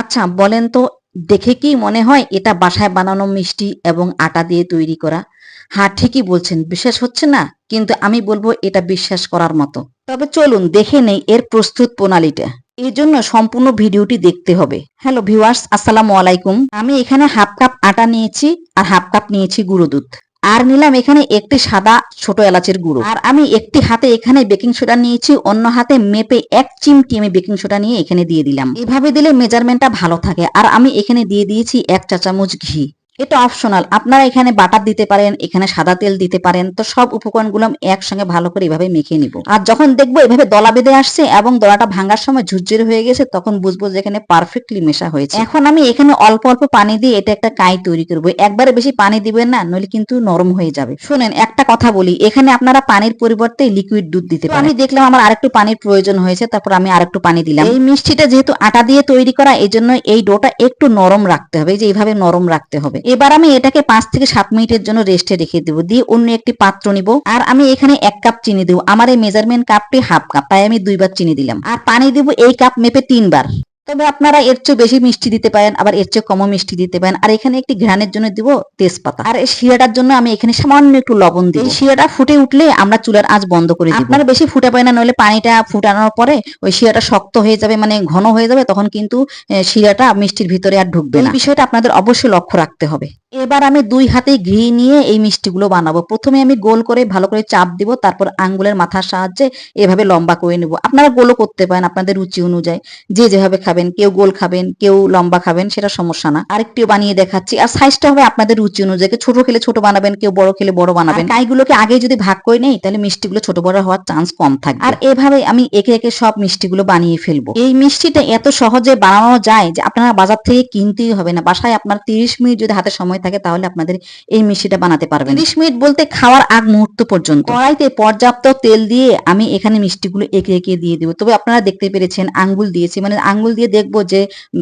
আচ্ছা বলেন তো, দেখে কি মনে হয় এটা বাসায় বানানো মিষ্টি এবং আটা দিয়ে তৈরি করা? হ্যাঁ ঠিকই বলছেন, বিশ্বাস হচ্ছে না, কিন্তু আমি বলব এটা বিশ্বাস করার মতো। তবে চলুন, দেখে নেই এর প্রস্তুত প্রণালীটা। এই জন্য সম্পূর্ণ ভিডিওটি দেখতে হবে। হ্যালো ভিউয়ার্স, আসসালামু আলাইকুম। আমি এখানে হাফ কাপ আটা নিয়েছি আর হাফ কাপ নিয়েছি গুঁড়ো দুধ। আর নিলাম এখানে একটি সাদা ছোট এলাচের গুঁড়ো। আর আমি একটি হাতে এখানে বেকিং সোডা নিয়েছি, অন্য হাতে মেপে এক চিমটি আমি বেকিং সোডা নিয়ে এখানে দিয়ে দিলাম। এভাবে দিলে মেজারমেন্টটা ভালো থাকে। আর আমি এখানে দিয়ে দিয়েছি এক চা চামচ ঘি। এটা অপশনাল আপনারা এখানে বাটার দিতে পারেন এখানে সাদা তেল দিতে পারেন তো সব উপকরণগুলো একসঙ্গে ভালো করে এভাবে মেখে নিব। আর যখন দেখব এভাবে দলা বেঁধে আসছে এবং দলাটা ভাঙার সময় ঝুরঝুরে হয়ে গেছে তখন বুঝব যে এখানে পারফেক্টলি মেশা হয়েছে। এখন আমি এখানে অল্প অল্প পানি দিয়ে এটা একটা কাই তৈরি করব। একবারে বেশি পানি দিবেন না নইলে কিন্তু নরম হয়ে যাবে। শুনেন একটা কথা বলি এখানে আপনারা পানির পরিবর্তে লিকুইড দুধ দিতে পারেন। আমি দেখলাম আমার আরেকটু পানির প্রয়োজন হয়েছে তারপর আমি আরেকটু পানি দিলাম। এই মিষ্টিটা যেহেতু আটা দিয়ে তৈরি করা এই জন্য এই ডোটা একটু নরম রাখতে হবে যে এইভাবে নরম রাখতে হবে। এবার আমি এটাকে পাঁচ থেকে সাত মিনিটের জন্য রেস্টে রেখে দেবো। দিয়ে অন্য একটি পাত্র নিব। আর আমি এখানে এক কাপ চিনি দেবো। আমার এই মেজারমেন্ট কাপটি হাফ কাপ তাই আমি দুইবার চিনি দিলাম। আর পানি দিব এই কাপ মেপে তিনবার। তবে আপনারা এর চেয়ে বেশি মিষ্টি দিতে পারেন আবার এর চেয়ে কমও মিষ্টি দিতে পারেন। আর এখানে একটি ঘ্রাণের জন্য দিব তেজপাতা। আর এই শিরাটার জন্য আমি এখানে সামান্য একটু লবণ দিই শিরাটা ফুটে উঠলে আমরা চুলার আঁচ বন্ধ করে দিই আপনারা বেশি ফুটে পায় না নইলে পানিটা ফুটানোর পরে ওই শিরাটা শক্ত হয়ে যাবে মানে ঘন হয়ে যাবে তখন কিন্তু শিরাটা মিষ্টির ভিতরে আর ঢুকবে না। এই বিষয়টা আপনাদের অবশ্যই লক্ষ্য রাখতে হবে। এবার আমি দুই হাতে ঘি নিয়ে এই মিষ্টিগুলো বানাবো। প্রথমে আমি গোল করে ভালো করে চাপ দিব তারপর আঙ্গুলের মাথার সাহায্যে এভাবে লম্বা করে নেব। আপনারা গোলও করতে পারেন আপনাদের রুচি অনুযায়ী। যে যেভাবে খাবেন কেউ গোল খাবেন কেউ লম্বা খাবেন সেটা সমস্যা না। আরেকটু বানিয়ে দেখাচ্ছি। আর সাইজটা হবে আপনাদের রুচি অনুযায়ী। ছোট খেলে ছোট বানাবেন কেউ বড় খেলে বড় বানাবেন। কাইগুলোকে আগে যদি ভাগ করে নেই তাহলে মিষ্টিগুলো ছোট বড় হওয়ার চান্স কম থাকবে। আর এভাবে আমি একে একে সব মিষ্টিগুলো বানিয়ে ফেলব। এই মিষ্টিটা এত সহজে বানানো যায় যে আপনারা বাজার থেকে কিনতেই হবে না। বাসায় আপনার তিরিশ মিনিট যদি হাতে সময় থাকে তাহলে আপনাদের এই মিষ্টিটা বানাতে পারবেন। তিরিশ মিনিট বলতে খাওয়ার আগ মুহূর্ত পর্যন্ত। কড়াইতে পর্যাপ্ত তেল দিয়ে আমি এখানে মিষ্টিগুলো একে একে দিয়ে দিব। তবে আপনারা দেখতে পেরেছেন আঙ্গুল দিয়েছি। মানে আঙ্গুল দিয়ে দেখব যে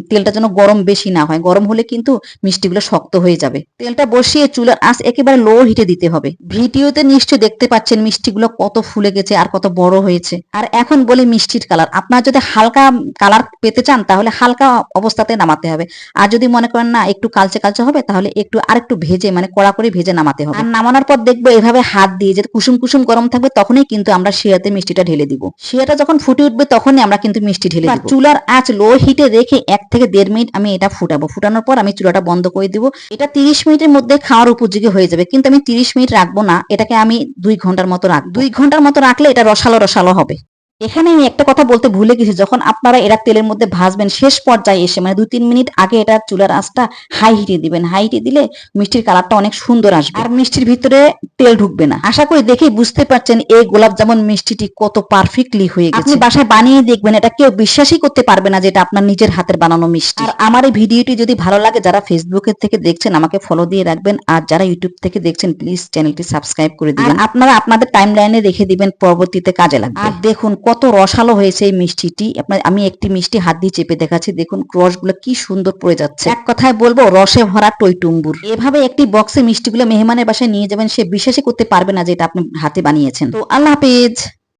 তেলটা যেন গরম বেশি না হয়। গরম হলে কিন্তু মিষ্টিগুলো শক্ত হয়ে যাবে। তেলটা বসিয়ে চুলার আঁচ একেবারে লো হিটে দিতে হবে। ভিডিওতে নিশ্চয়ই দেখতে পাচ্ছেন মিষ্টিগুলো কত ফুলে গেছে আর কত বড় হয়েছে। আর এখন বলি মিষ্টির কালার। আপনারা যদি হালকা কালার পেতে চান তাহলে হালকা অবস্থাতে নামাতে হবে। আর যদি মনে করেন না একটু কালচে কালচে হবে তাহলে একটু আর একটু ভেজে মানে কড়া করে ভেজে নামাতে হবে। আর নামানোর পর দেখব এভাবে হাত দিয়ে যে কুসুম কুসুম গরম থাকবে তখনই কিন্তু আমরা শিরাতে মিষ্টিটা ঢেলে দিব। শিরাটা যখন ফুটে উঠবে তখনই আমরা কিন্তু মিষ্টি ঢেলে দিব। চুলার আঁচ লো হিটে রেখে এক থেকে দেড় মিনিট আমি এটা ফুটাবো। ফুটানোর পর আমি চুলাটা বন্ধ করে দিব। এটা তিরিশ মিনিটের মধ্যে খাওয়ার উপযোগী হয়ে যাবে। কিন্তু আমি তিরিশ মিনিট রাখব না। এটাকে আমি দুই ঘণ্টার মতো রাখব। দুই ঘণ্টার মতো রাখলে এটা রসালো রসালো হবে। এখানে আমি একটা কথা বলতে ভুলে গেছি যখন আপনারা এরা তেলের মধ্যে ভাজবেন শেষ পর্যায়ে এসে মানে দুই তিন মিনিট আগে এটা চুলার আঁচটা হাই হিটে দিবেন। হাই হিটে দিলে মিষ্টির কালারটা অনেক সুন্দর আসবে। আর মিষ্টির ভিতরে তেল ঢুকবে না। আশা করি দেখেই বুঝতে পারছেন এই গোলাপ জামুন মিষ্টিটি কত পারফেক্টলি হয়ে গেছে। আপনি বাসায় বানিয়ে দেখবেন এটা কেউ বিশ্বাসই করতে পারবে না যে এটা আপনার নিজের হাতের বানানো মিষ্টি। আর আমার এই ভিডিওটি যদি ভালো লাগে যারা ফেসবুকের থেকে দেখছেন আমাকে ফলো দিয়ে রাখবেন। আর যারা ইউটিউব থেকে দেখছেন প্লিজ চ্যানেলটি সাবস্ক্রাইব করে দিবেন। আপনারা আপনাদের টাইম লাইনে রেখে দিবেন পরবর্তীতে কাজে লাগবে। আর দেখুন কত রসালো হয়েছে এই মিষ্টিটি। আপনার, আমি একটি মিষ্টি হাত দিয়ে চেপে দেখাচ্ছি। দেখুন, রসগুলো কি সুন্দর পড়ে যাচ্ছে। এক কথায় বলব, রসে ভরা টইটুম্বুর। এভাবে একটি বক্সে মিষ্টিগুলো মেহমানের বাসায় নিয়ে যাবেন, সে বিশ্বাসই করতে পারবে না যে এটা আপনি হাতে বানিয়েছেন। তো আল্লাহ হাফেজ।